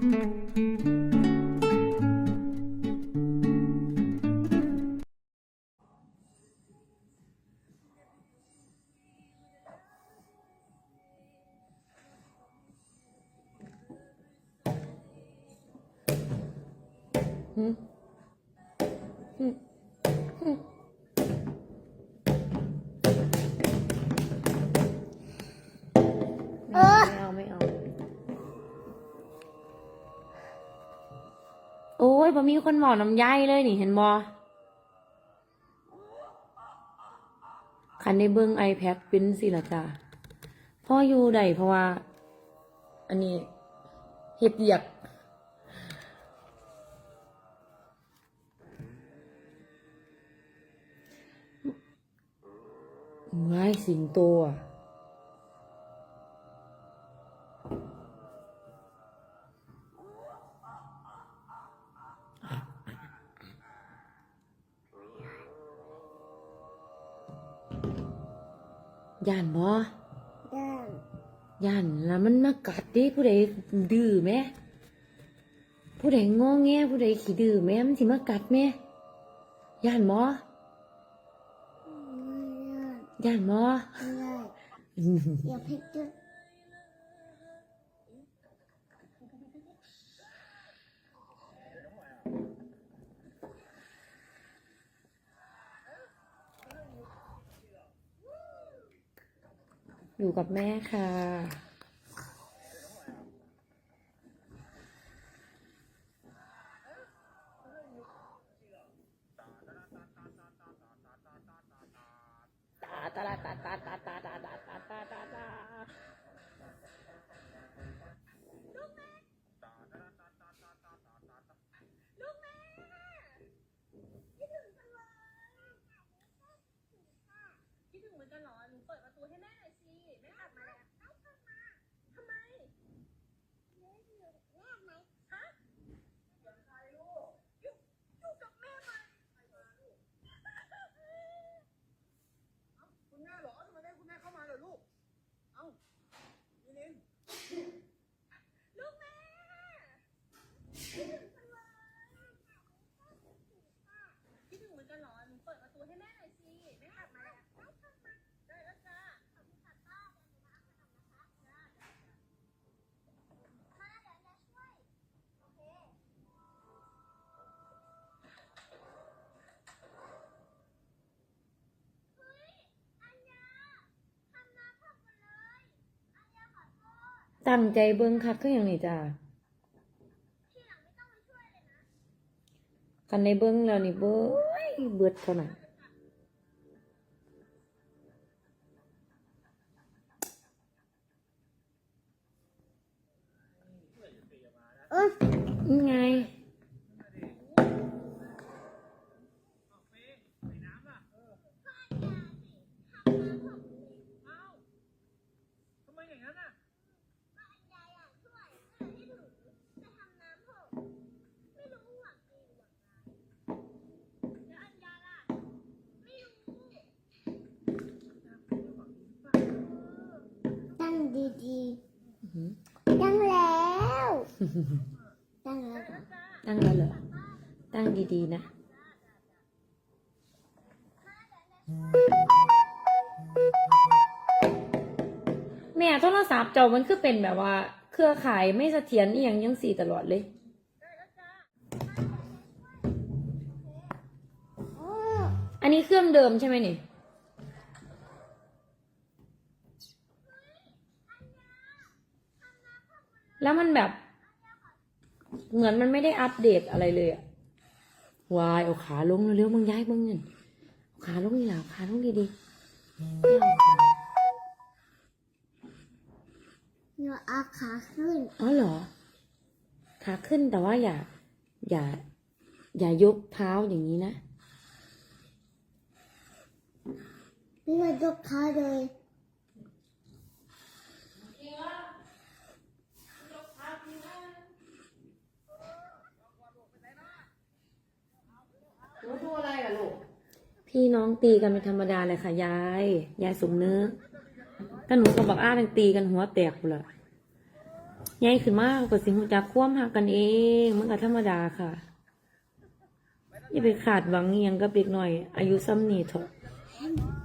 Música ยบ่มีคนหมอน้ำย่ายเลยนี่เห็นบ่คันได้เบิ่ง iPad เป็นสิล่ะจ้าพ่ออยู่ได้เพราะว่า อันนี้เฮ็ดเวียกง่ายสิงโตอะ ย่านบ่ย่านย่านแล้วมันมากัดดิผู้ใดดื้อแม่ผู้ใดงอแงผู้ใดขี้ดื้อแม่มันสิมากัดแม่ย่านบ่ไม่ย่านย่านบ่ไม่ได้อย่าพิจาร อยู่กับแม่ค่ะ ตาตาตาตาตาตาตาตาตาตาตาตา ตั้งใจเบิ่งคักก็อย่างนี้จ้ากันในเบิ่งแล้วนี่เบ้ยเบิดเท่านั้นเอ้ยนี่ไง ทำไมอย่างนั้นอะ ตั้งดี อื้อหือ ๆตั้งแล้ว ตั้งแล้วตั้งแล้วเหรอ ตั้งดีๆนะ แม่โทรศัพท์เจ้ามันคือเป็นแบบว่า เครือข่ายไม่เสถียรอีหยังยังสี่ตลอดเลยอันนี้เครื่องเดิมใช่ไหมนี่แล้วมันแบบ เหมือนมันไม่ได้อัปเดตอะไรเลยอะวายเอาขาลงเร็วๆมึงย้ายมึงเงินเอาขาลงนี่แหละเอาขาลงดีๆไม่เอาขาหนูเอาขาขึ้น อ๋อเหรอ ขาขึ้นแต่ว่าอย่า อย่า อย่ายกเท้าอย่างนี้นะพี่มายกขาเลย พี่น้องตีกันเป็นธรรมดาเลยค่ะยาย ยายสมนึกถ้าหนูกับบักอ้าเป็นตีกันหัวแตกหมดเลยใหญ่ขึ้นมากกว่าสิหูจักคว่ำหักกันเองมันก็ธรรมดาค่ะ อย่าไปขาดหวังอิหยังกับเด็กหน่อย อายุซ้ำนี่เถอะ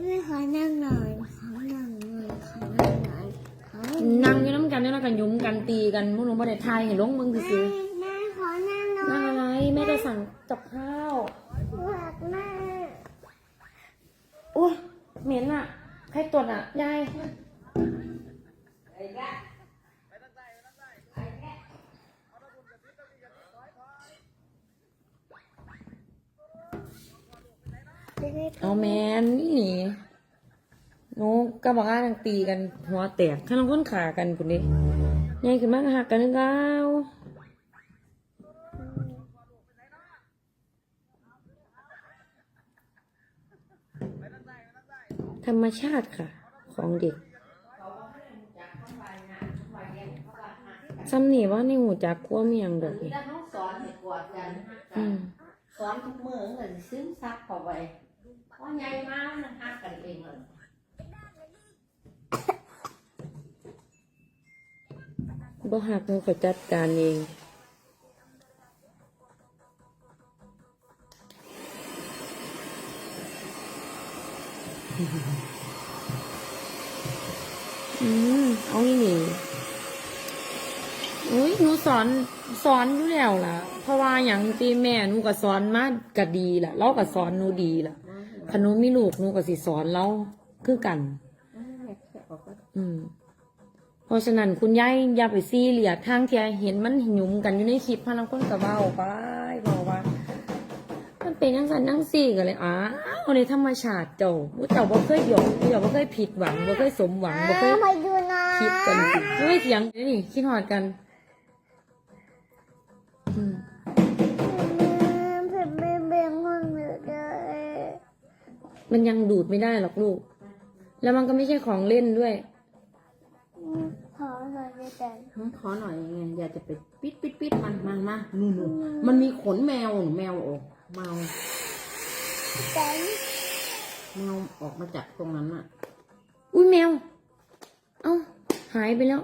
แม่ขอนั่งหน่อยขอนั่งหน่อยขอนั่งหน่อยขอนั่งนั่งอยู่น้ำกันแล้วกันยุ้มกันตีกันพวกหนูบ่ได้ทายเห็นลงมึงแม่ซื้อแม่ขอนั่งหน่ๆอนั่งยอะไรแม่จะสั่งกับข้าว รักแม่ โอ้ยเหม็นอะ ใครตรวจอะ ยายเอาแมนนี่หนีหนูก็บอกว่านังตีกันหัวแตกข้างลงก้นขากันปุ่นดิยายขึ้นมากหักกันนึกเธรรมชาติค่ะ ของเด็กซ้ำนี่ว่าในหูจักกลัวเมียงดอกนี่ถ้าเขาสอนให้กอดกันอืมสอนทุกมือเหมือนซึมซับเข้าไปเพราะใหญ่มากมันหักกันเองเลยบ่หักหนูก็จัดการเอง อืมเอานี่นี่อุ้ยหนูสอนสอนอยู่แล้วล่ะ เพราะว่าอย่างที่แม่หนูก็สอนมาก็ดีล่ะเราก็สอนหนูดีล่ะขนมมีลูกหนูก็สิสอนเราคือกัน อืมเพราะฉะนั้นคุณยายอย่าไปซีเรียสทางที่เห็นมันหยุมกันอยู่ในคลิปพนักคนกับเบาไปบอกว่า มันเป็นยังสันนั่งซี่กันเลยอ้าว ในธรรมชาติเจ้าอุ๊ยเจ้าบ่เคยหยอกเจ้าบ่เคยผิดหวังบ่เคยสมหวังบ่เคยไปดูหน่อยคิดกันสิไม่เถียงนี่คิดหอดกันอืมเพื่อนไม่เบ่งห้องหนูเลยมันยังดูดไม่ได้หรอกลูก แล้วมันก็ไม่ใช่ของเล่นด้วย ขอหน่อยได้แต่ขอหน่อยไงอย่าจะไปปิดปิดปิดมันมันมานู่นนู่นมันมีขนแมวแมวออกแมว แต่แมวออกมาจากตรงนั้นอะอุ้ยแมว เอ้า หายไปแล้ว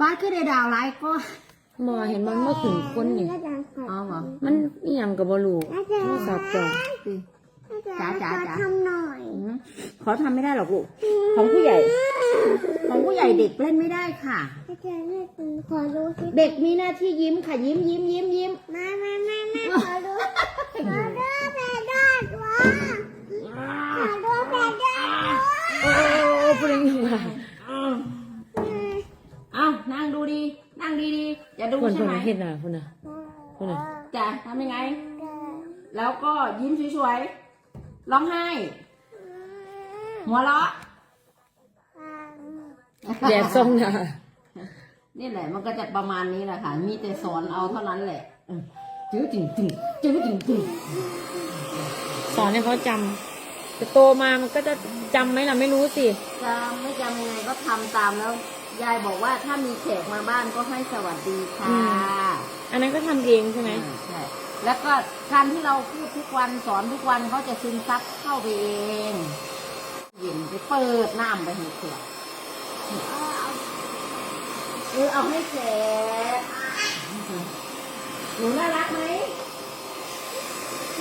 ป้าคือได้ดาวไลค์ก็บอเห็นมันเมื่อถึงคนนี่อาจารย์ขอเอาเหรอมันอหย่างกับบลูกอาจารย์โทรศัพท์จ้ะสิอาจารย์จ๋าจ๋าขอทำหน่อย อืมขอทำไม่ได้หรอกลูก ของผู้ใหญ่ ของผู้ใหญ่เด็กเล่นไม่ได้ค่ะอาจารย์ให้คุณขอดูสิเด็กมีหน้าที่ยิ้มค่ะ ยิ้มยิ้มยิ้มยิ้มมามามามาขอดูขอดูแพดอนวะขอดูแพดอนโอ้ปริงค่ะเอานั่งดูดี นั่งดีดีๆอย่าดูคนคใช่นไหมน่ะเห็นน่ะคนน่ะคนน่ะจ้ะทำยังไง แล้วก็ยิ้มสวยๆ ร้องไห้ หัวเราะแดดส่งน่ะนี่แหละ มันก็จะประมาณนี้แหละค่ะ มีแต่สอนเอาเท่านั้นแหละเออจื้อจริงจริงจื้อจริงจริงสอนให้เขาจำแต่โตมามันก็จะจำไหมล่ะไม่รู้สิจะไม่จำยังไงก็ทำตามแล้ว ยายบอกว่าถ้ามีแขกมาบ้านก็ให้สวัสดีค่ะอืมอันนั้นก็ทำเองใช่ไหมอ่าใช่แล้วก็การที่เราพูดทุกวันสอนทุกวันเขาจะซึมซับเข้าไปเอง เย็นไปเปิดน้ำไปให้เขวดเออเอาให้แขกหนูน่ารักไหม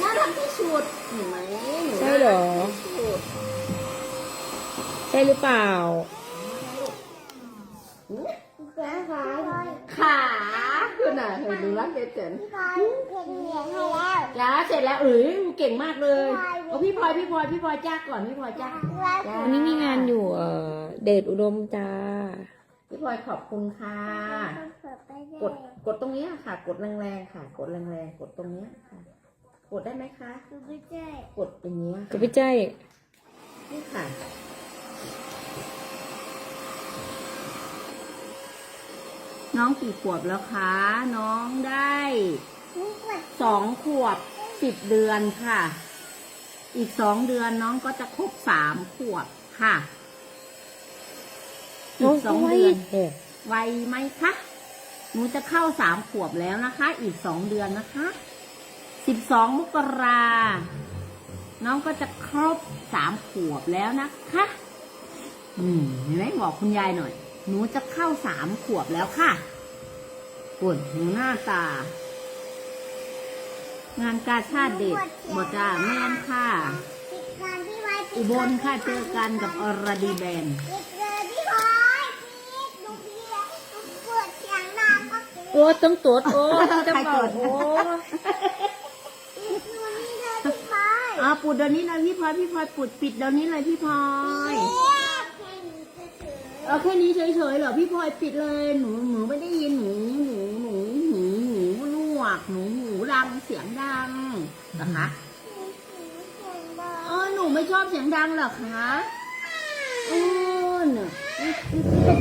น่ารักที่สุดเห็นไหมนูใช่เหรอน่ารักที่สุดใช่หรือเปล่า ขาขาขาคุณน่ะเห็นหนูรักเจ๋งพี่บอลเก็บเหรียญให้แล้วจ้าเสร็จแล้วเอ้ยเก่งมากเลย เอาพี่พลอยพี่พลอยพี่พลอยจ้าก่อนพี่พลอยจ้าจ้าวันนี้มีงานอยู่เอ่อเดชอุดมจ้าพี่พลอยขอบคุณค่ะ กดกดตรงนี้ค่ะ กดแรงๆค่ะ กดแรงๆกดตรงนี้ค่ะ กดได้ไหมคะไม่ใช่กดอย่างนี้ก็พี่ใจยนี่ค่ะน้องกี่ขวบแล้วคะ น้องได้นี่กดสองขวบสิบเดือนค่ะ อีกสองเดือนน้องก็จะครบสามขวบค่ะ อีกสองเดือนโอ้ยไวไหมคะหนูจะเข้าสามขวบแล้วนะคะ อีกสองเดือนนะคะสิบสองมกรา น้องก็จะครบสามขวบแล้วนะคะ อืมเห็นไหมบอกคุณยายหน่อย หนูจะเข้าสามขวบแล้วค่ะปุ่นหนูหน้าตา งานกาชาติเด็กบอจ้าแม่นค่ะปิดการที่ไว้ปิดอุบลค่ะเจอกันกับอรดีแบนด์ปิดเลยพี่พลอยปิดดูพี่ดูปวดเสียงดังก็ปิดโอ้ต้องตรวจโอ้จะใครเป่าตรวจโอ้ปิดดูนี่เลยพี่พลอยอ่าปุดเดี๋ยวนี้เลยพี่พลอยพี่พลอยปุดปิดเดี๋ยวนี้เลยพี่พลอยแค่นี้ก็ถือเอาแค่นี้เฉยๆเหรอพี่พลอยปิดเลยหนูหนูไม่ได้ยินหนูหนูหนูหนูหนู หนวกหนูหูดังเสียงดังนะคะเสียงดังเออหนูไม่ชอบเสียงดังเหรอคะโอ้เนี่ยไอ้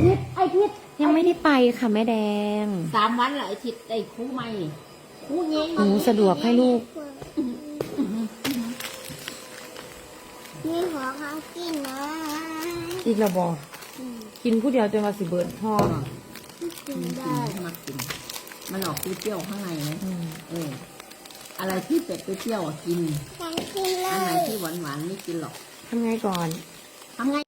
ทิศไอ้ทิศยังไม่ได้ไปค่ะแม่แดงสามวันเหรอไอ้ทิศไอ้ครูใหม่ครูเงี้ยหนูสะดวกให้ลูกนี่หัวเขากินนะอีกระบอกกินผู้เดียวจนว่าสิเบิร์ดพ่อกินกินได้มากิน มันออกเปรี้ยวๆข้างในนะอืมเออ อะไรที่เป็ดเปรี้ยวๆอะกิน ฉันกินเลอันไหนย ที่หวานๆไม่กินหรอกทำไงก่อน ทำไง